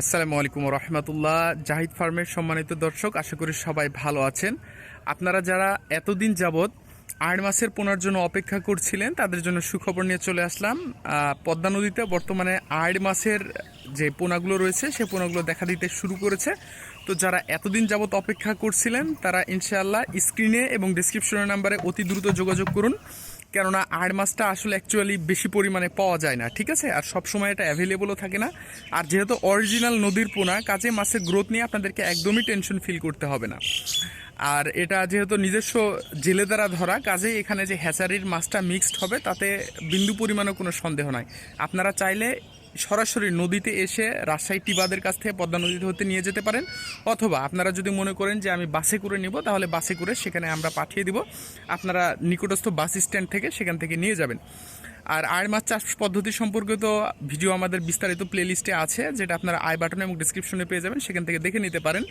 আসসালামু আলাইকুম রহমতুল্লাহ। জাহিদ ফার্মের সম্মানিত দর্শক, আশা করি সবাই ভালো আছেন। আপনারা যারা এতদিন যাবৎ আট মাসের পোনার জন্য অপেক্ষা করছিলেন, তাদের জন্য সুখবর নিয়ে চলে আসলাম। পদ্মা নদীতে বর্তমানে আট মাসের যে পোনাগুলো রয়েছে, সে পোনাগুলো দেখা দিতে শুরু করেছে। তো যারা এতদিন যাবৎ অপেক্ষা করছিলেন, তারা ইনশাআল্লাহ স্ক্রিনে এবং ডিসক্রিপশনের নাম্বারে অতি দ্রুত যোগাযোগ করুন। কেননা আড় মাছটা আসলে অ্যাকচুয়ালি বেশি পরিমাণে পাওয়া যায় না, ঠিক আছে? আর সব সময় এটা অ্যাভেলেবলও থাকে না। আর যেহেতু অরিজিনাল নদীর পোনা, কাজে মাছের গ্রোথ নিয়ে আপনাদেরকে একদমই টেনশন ফিল করতে হবে না। আর এটা যেহেতু নিজস্ব জেলে দ্বারা ধরা কাজেই এখানে যে হ্যাচারির মাছটা মিক্সড হবে, তাতে বিন্দু পরিমাণও কোনো সন্দেহ নাই। আপনারা চাইলে সরাসরি নদীতে এসে রাজশাহী টিবাদের কাছ থেকে পদ্মা নদীতে হতে নিয়ে যেতে পারেন, অথবা আপনারা যদি মনে করেন যে আমি বাসে করে নিব, তাহলে বাসে করে সেখানে আমরা পাঠিয়ে দিব। আপনারা নিকটস্থ বাস স্ট্যান্ড থেকে সেখান থেকে নিয়ে যাবেন। আর আয়ের মাছ চাষ পদ্ধতি সম্পর্কিত ভিডিও আমাদের বিস্তারিত প্লেলিস্টে আছে, যেটা আপনারা আয় বাটনে এবং ডিসক্রিপশনে পেয়ে যাবেন, সেখান থেকে দেখে নিতে পারেন।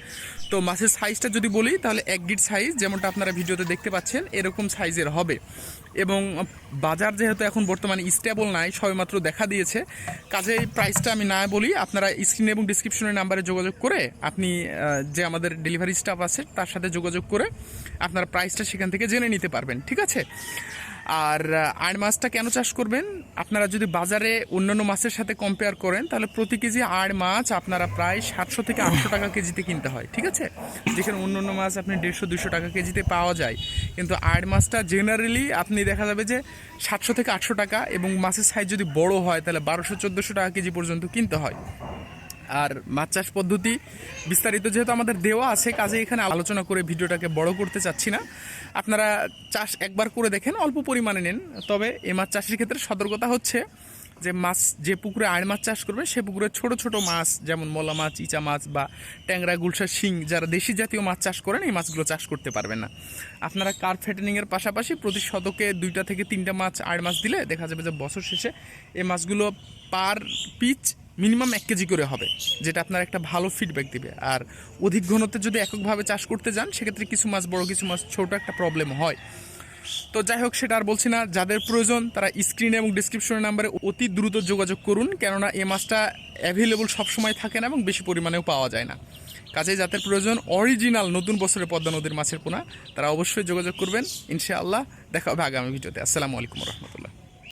তো মাছের সাইজটা যদি বলি, তাহলে এক গিট সাইজ যেমনটা আপনারা ভিডিওতে দেখতে পাচ্ছেন, এরকম সাইজের হবে। এবং বাজার যেহেতু এখন বর্তমানে স্টেবল নাই সবেমাত্র দেখা দিয়েছে। কাজেই প্রাইসটা আমি না বলি, আপনারা স্ক্রিন এবং ডিসক্রিপশনের নাম্বারে যোগাযোগ করে আপনি যে আমাদের ডেলিভারি স্টাফ আছে, তার সাথে যোগাযোগ করে আপনারা প্রাইসটা সেখান থেকে জেনে নিতে পারবেন, ঠিক আছে? আর আড় মাছটা কেন চাষ করবেন? আপনারা যদি বাজারে অন্যান্য মাছের সাথে কম্পেয়ার করেন, তাহলে প্রতি কেজি আড় মাছ আপনারা প্রায় সাতশো থেকে আটশো টাকা কেজিতে কিনতে হয়, ঠিক আছে? যেখানে অন্যান্য মাছ আপনি দেড়শো, দুশো টাকা কেজিতে পাওয়া যায়। কিন্তু আড় মাছটা জেনারেলি আপনি দেখা যাবে যে সাতশো থেকে আটশো টাকা এবং মাছের সাইজ যদি বড় হয়, তাহলে বারোশো, চোদ্দোশো টাকা কেজি পর্যন্ত কিনতে হয়। আর মাছ চাষ পদ্ধতি বিস্তারিত যেহেতু আমাদের দেওয়া আছে কাজে এখানে আলোচনা করে ভিডিওটাকে বড় করতে চাচ্ছি না। আপনারা চাষ একবার করে দেখেন, অল্প পরিমাণে নেন। তবে এ মাছ চাষের ক্ষেত্রে সতর্কতা হচ্ছে যে মাছ, যে পুকুরে আড় মাছ চাষ করবে, সে পুকুরে ছোট ছোট মাছ, যেমন মলা মাছ, ইচা মাছ বা ট্যাংরা, গুলশা, শিং, যারা দেশি জাতীয় মাছ চাষ করেন, এই মাছগুলো চাষ করতে পারবেন না। আপনারা কার ফেটেনিংয়ের পাশাপাশি প্রতি শতকে দুইটা থেকে তিনটা মাছ আড় মাছ দিলে দেখা যাবে যে বছর শেষে এই মাছগুলো পার পিচ মিনিমাম এক কেজি করে হবে, যেটা আপনার একটা ভালো ফিডব্যাক দিবে। আর অধিক ঘনত্বে যদি এককভাবে চাষ করতে যান, সেক্ষেত্রে কিছু মাছ বড়, কিছু মাছ ছোট একটা প্রবলেম হয়। তো যাই হোক, সেটা আর বলছি না। যাদের প্রয়োজন, তারা স্ক্রিনে এবং ডিসক্রিপশনের নাম্বারে অতি দ্রুত যোগাযোগ করুন, কেননা এ মাছটা অ্যাভেলেবল সবসময় থাকে না এবং বেশি পরিমাণেও পাওয়া যায় না। কাজে যাদের প্রয়োজন অরিজিনাল নতুন বছরের পদ্মা নদীর মাছের পোনা, তারা অবশ্যই যোগাযোগ করবেন। ইনশাআল্লাহ, দেখা হবে আগামী ভিডিওতে। আসসালামু আলাইকুম রহমতুল্লাহ।